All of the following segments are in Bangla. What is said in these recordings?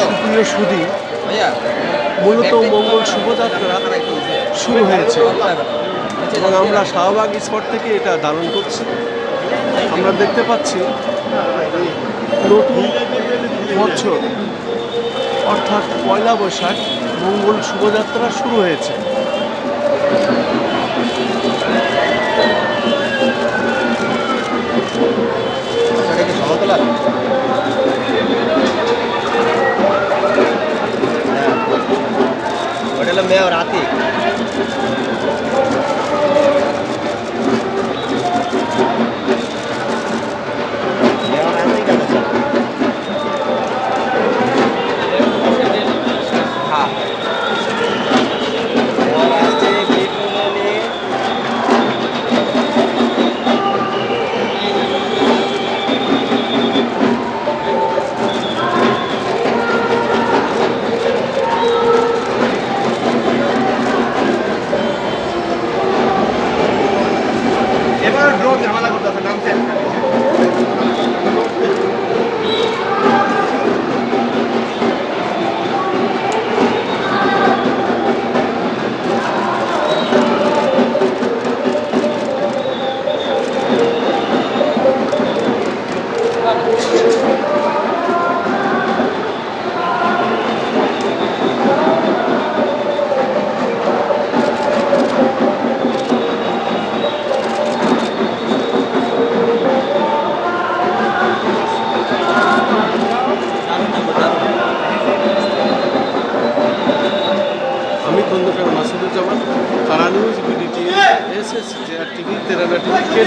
সুপ্রিয় সুদী মূলত মঙ্গল শুভযাত্রা শুরু হয়েছে। এবং আমরা শাহবাগ স্পট থেকে এটা ধারণ করছি। আমরা দেখতে পাচ্ছি নতুন বছর অর্থাৎ পয়লা বৈশাখ মঙ্গল শুভযাত্রা শুরু হয়েছে। সহতলা কি সমতলা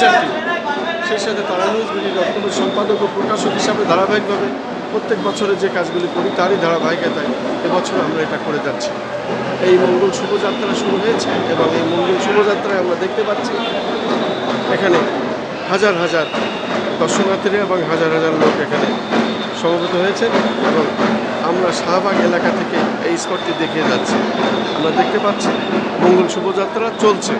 টিভি সেই সাথে তারা নিউজ বিডি ডট সম্পাদক ও প্রকাশক হিসাবে ধারাবাহিকভাবে প্রত্যেক বছরে যে কাজগুলি করি, তারই ধারাবাহিকতায় এবছর আমরা এটা করে যাচ্ছি। এই মঙ্গল শুভযাত্রা শুরু হয়েছে এবং এই মঙ্গল শুভযাত্রায় আমরা দেখতে পাচ্ছি এখানে হাজার হাজার দর্শনার্থীরা এবং হাজার হাজার লোক এখানে সমবেত হয়েছেন এবং আমরা শাহবাগ এলাকা থেকে এই স্পটটি দেখে যাচ্ছি। আমরা দেখতে পাচ্ছি মঙ্গল শুভযাত্রা চলছে।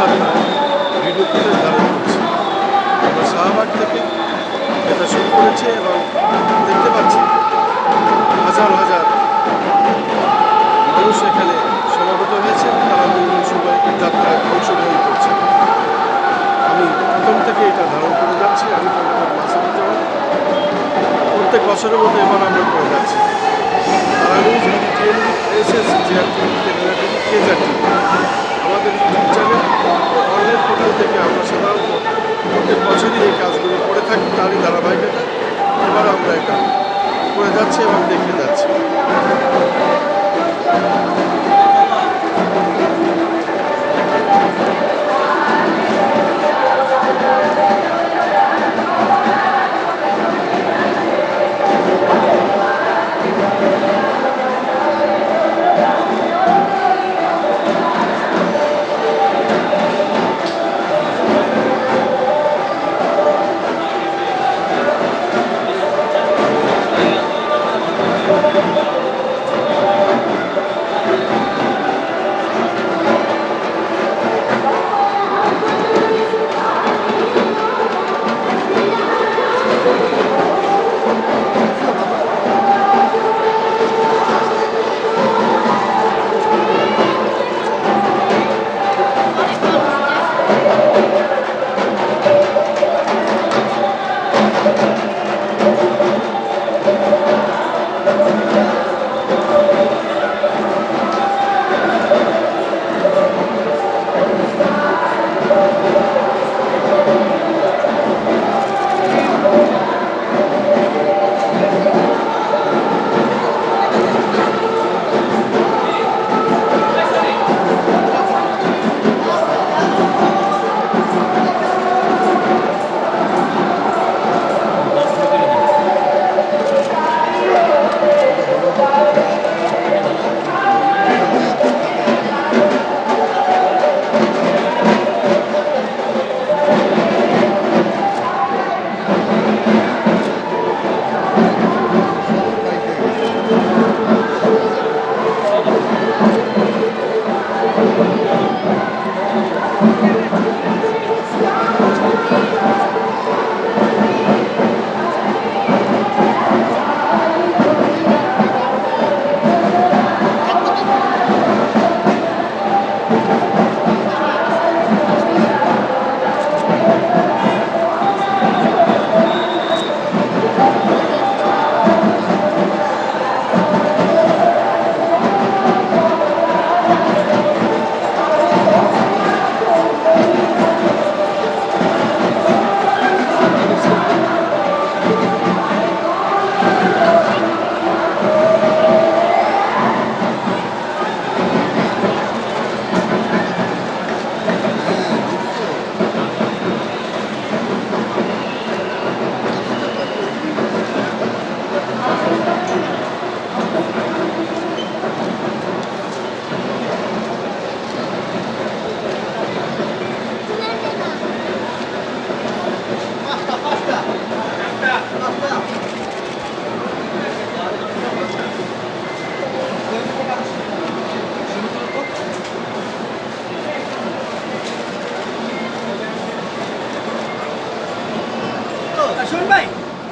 শুভযাত্রা ভিডিও ফুটেজ ধারণ করছি আমরা শাহবাগ থেকে এটা শুরু করেছি এবং দেখতে পাচ্ছি হাজার হাজার মানুষ এখানে সমাগত হয়েছে তারা মঙ্গল শোভাযাত্রায় অংশগ্রহণ করছে। আমি প্রথম থেকে এটা ধারণ করে যাচ্ছি। আমি কলকাতার মাসুদুজ্জামান প্রত্যেক বছরের মতো এবার আমরা করে যাচ্ছি। Tara news TNB SS GR TV কেনারা TV কেজার টিভি আমাদের ইউটিউব চ্যানেল পোর্টাল থেকে আমরা সাধারণত প্রত্যেক বছরই এই কাজগুলো করে থাকি, তারই ধারাবাহিকতা। এবার আমরা এটা করে যাচ্ছি এবং দেখে যাচ্ছি।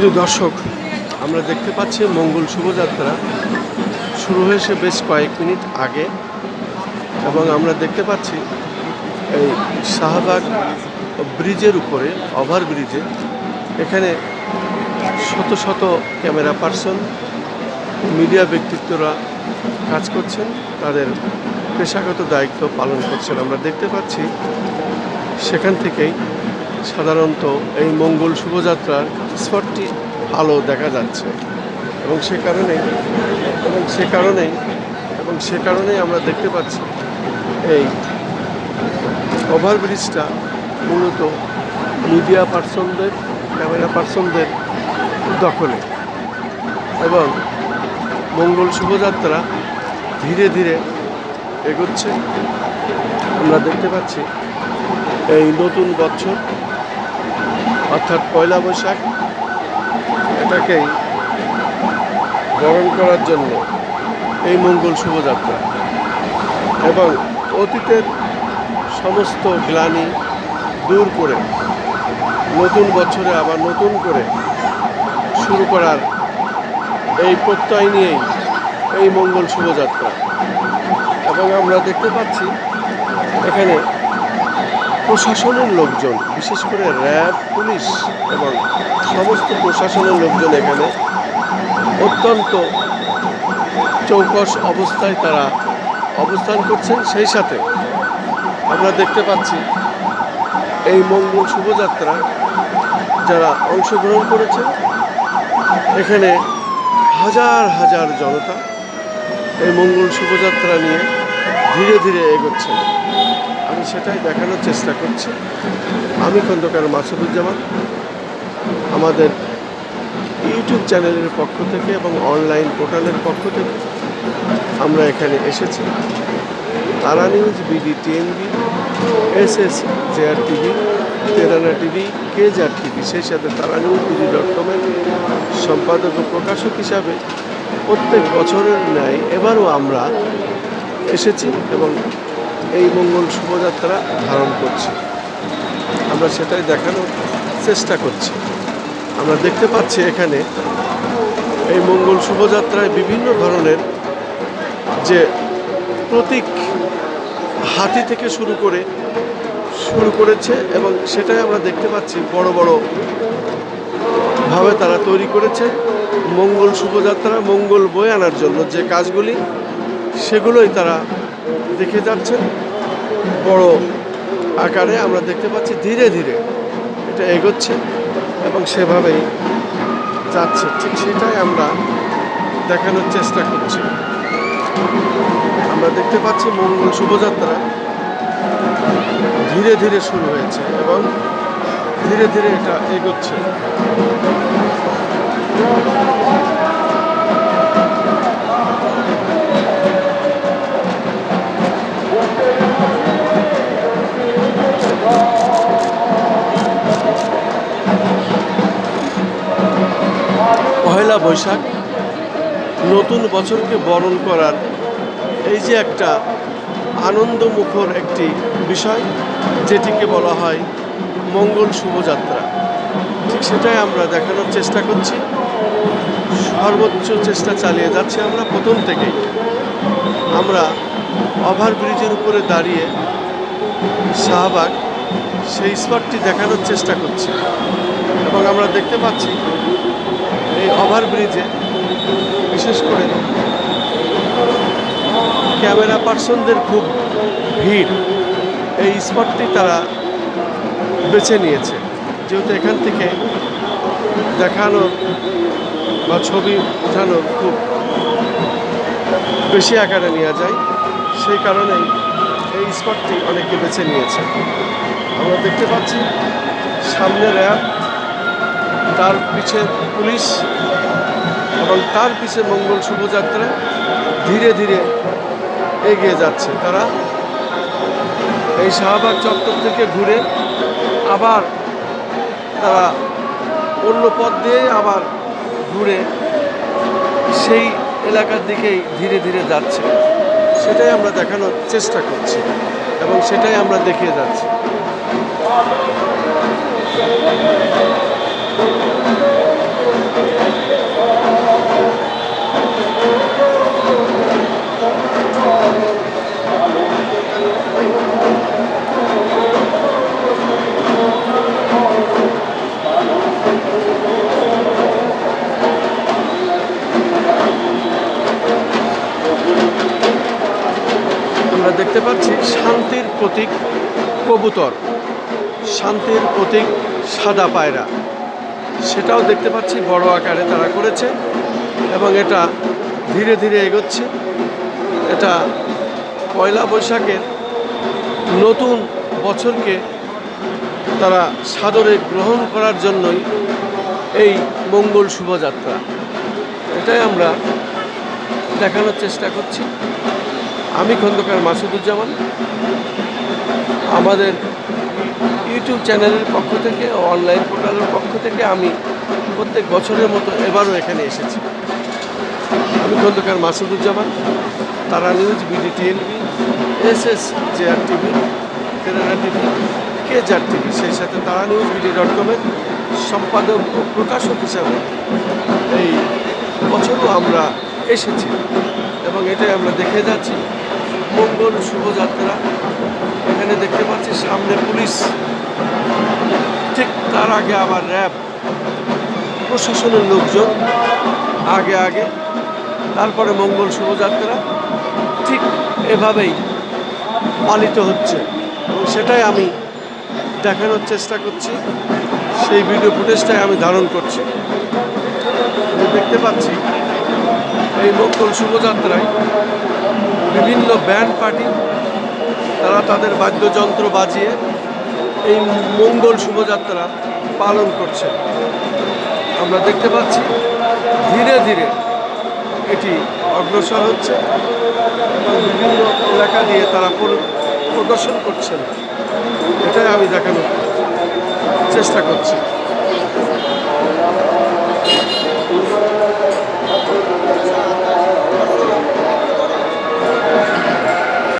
শুধু দর্শক, আমরা দেখতে পাচ্ছি মঙ্গল শুভযাত্রা। শুরু হয়েছে বেশ কয়েক মিনিট আগে এবং আমরা দেখতে পাচ্ছি এই শাহবাগ ব্রিজের উপরে, ওভার ব্রিজে। এখানে শত শত ক্যামেরা পার্সন, মিডিয়া ব্যক্তিত্বরা কাজ করছেন, তাদের পেশাগত দায়িত্ব পালন করছেন। আমরা দেখতে পাচ্ছি সেখান থেকেই সাধারণত এই মঙ্গল শুভযাত্রার স্পটটি ভালো দেখা যাচ্ছে। এবং সে কারণেই, এবং সে কারণেই, এবং সে কারণেই আমরা দেখতে পাচ্ছি এই ওভারব্রিজটা মূলত মিডিয়া পার্সনদের, ক্যামেরা পার্সনদের দখলে। এবং মঙ্গল শুভযাত্রা ধীরে ধীরে এগোচ্ছে। আমরা দেখতে পাচ্ছি এই নতুন বছর অর্থাৎ পয়লা বৈশাখ এটাকেই বরণ করার জন্য এই মঙ্গল শুভযাত্রা। এবং অতীতের সমস্ত গ্লানি দূর করে নতুন বছরে আবার নতুন করে শুরু করার এই প্রত্যয় নিয়েই এই মঙ্গল শুভযাত্রা। এবং আমরা দেখতে পাচ্ছি এখানে প্রশাসনের লোকজন, বিশেষ করে র্যাব, পুলিশ এবং সমস্ত প্রশাসনের লোকজন এখানে অত্যন্ত চৌকস অবস্থায় তারা অবস্থান করছেন। সেই সাথে আমরা দেখতে পাচ্ছি এই মঙ্গল শুভযাত্রা যারা অংশগ্রহণ করেছে এখানে হাজার হাজার জনতা এই মঙ্গল শুভযাত্রা নিয়ে ধীরে ধীরে এগোচ্ছেন। আমি সেটাই দেখানোর চেষ্টা করছি। আমি খন্দকার মাসুদুজ্জামান। আমাদের ইউটিউব চ্যানেলের পক্ষ থেকে এবং অনলাইন পোর্টালের পক্ষ থেকে আমরা এখানে এসেছি। Tara news, BD, TNB, S S, JR TV, তেরানা TV, কেজার টিভি, সেই সাথে তারা নিউজ, বিডি ডট কমের সম্পাদক ও প্রকাশক হিসাবে প্রত্যেক বছরের ন্যায় এবারও আমরা এসেছি এবং এই মঙ্গল শুভযাত্রা ধারণ করছে। আমরা সেটাই দেখানোর চেষ্টা করছি। আমরা দেখতে পাচ্ছি এখানে এই মঙ্গল শোভাযাত্রায় বিভিন্ন ধরনের যে প্রতীক হাতি থেকে শুরু করে, শুরু করেছে এবং সেটাই আমরা দেখতে পাচ্ছি বড় বড় ভাবে তারা তৈরি করেছে মঙ্গল শুভযাত্রা, মঙ্গল বয়ে আনার জন্য যে কাজগুলি, সেগুলোই তারা দেখে যাচ্ছেন। বড় আকারে আমরা দেখতে পাচ্ছি ধীরে ধীরে এটা এগোচ্ছে এবং সেভাবেই যাচ্ছে। ঠিক সেটাই আমরা দেখানোর চেষ্টা করছি। আমরা দেখতে পাচ্ছি মঙ্গল শুভযাত্রা ধীরে ধীরে শুরু হয়েছে এবং ধীরে ধীরে এটা এগোচ্ছে। পয়লা বৈশাখ নতুন বছরকে বরণ করার এই যে একটা আনন্দমুখর একটি বিষয়, যেটিকে বলা হয় মঙ্গল শুভযাত্রা। ঠিক সেটাই আমরা দেখানোর চেষ্টা করছি। সর্বোচ্চ চেষ্টা চালিয়ে যাচ্ছি আমরা প্রথম থেকেই। আমরা ওভারব্রিজের উপরে দাঁড়িয়ে শাহবাগ সেই স্পটটি দেখানোর চেষ্টা করছি। এবং আমরা দেখতে পাচ্ছি এই ওভারব্রিজে বিশেষ করে ক্যামেরা পার্সনদের খুব ভিড়। এই স্পটটি তারা বেছে নিয়েছে। যেহেতু এখান থেকে দেখানোর বা ছবি ওঠানোর খুব বেশি আকারে নেওয়া যায়, সেই কারণেই এই স্পটটি অনেকে বেছে নিয়েছে। আমরা দেখতে পাচ্ছি সামনে র্যাব তার পিছে পুলিশ এবং তার পিছে মঙ্গল শুভযাত্রা ধীরে ধীরে এগিয়ে যাচ্ছে। তারা এই শাহবাগ চত্বর থেকে ঘুরে আবার তারা অন্য পথ দিয়ে আবার ঘুরে সেই এলাকার দিকেই ধীরে ধীরে যাচ্ছে। সেটাই আমরা দেখানোর চেষ্টা করছি এবং সেটাই আমরা দেখিয়ে যাচ্ছি। কবুতর, শান্তির প্রতীক সাদা পায়রা। সেটাও দেখতে পাচ্ছি, বড় আকারে তারা করেছে এবং এটা ধীরে ধীরে এগোচ্ছে। এটা পয়লা বৈশাখের নতুন বছরকে তারা সাদরে গ্রহণ করার জন্যই এই মঙ্গল শুভযাত্রা। এটাই আমরা দেখানোর চেষ্টা করছি। আমি খন্দকার মাসুদুজ্জামান। আমাদের ইউটিউব চ্যানেলের পক্ষ থেকে, অনলাইন পোর্টালের পক্ষ থেকে আমি প্রত্যেক বছরের মতো এবারও এখানে এসেছি। আমি Khandakar Masuduzzaman, Tara news BD TNB S S JR TV তেরানা TV কে জার টিভি, সেই সাথে তারা নিউজ, বিডি ডট কমের সম্পাদক ও প্রকাশক হিসাবে এই বছরও আমরা এসেছি এবং এটাই আমরা দেখে যাচ্ছি। মঙ্গল শুভযাত্রা। এখানে দেখতে পাচ্ছি সামনে পুলিশ। ঠিক তার আগে আবার র্যাব, প্রশাসনের লোকজন, আগে আগে, তারপরে মঙ্গল শুভযাত্রা, ঠিক এভাবেই পালিত হচ্ছে। এবং সেটাই আমি দেখানোর চেষ্টা করছি, সেই ভিডিও ফুটেজটাই আমি ধারণ করছি। দেখতে পাচ্ছি, এই মঙ্গল শুভযাত্রায় বিভিন্ন ব্যান্ড পার্টি তারা তাদের বাদ্যযন্ত্র বাজিয়ে এই মঙ্গল শোভাযাত্রা পালন করছে আমরা দেখতে পাচ্ছি ধীরে ধীরে এটি অগ্রসর হচ্ছে এবং বিভিন্ন এলাকা দিয়ে তারা প্রদর্শন করছেন এটাই আমি দেখানোর চেষ্টা করছি Thank you.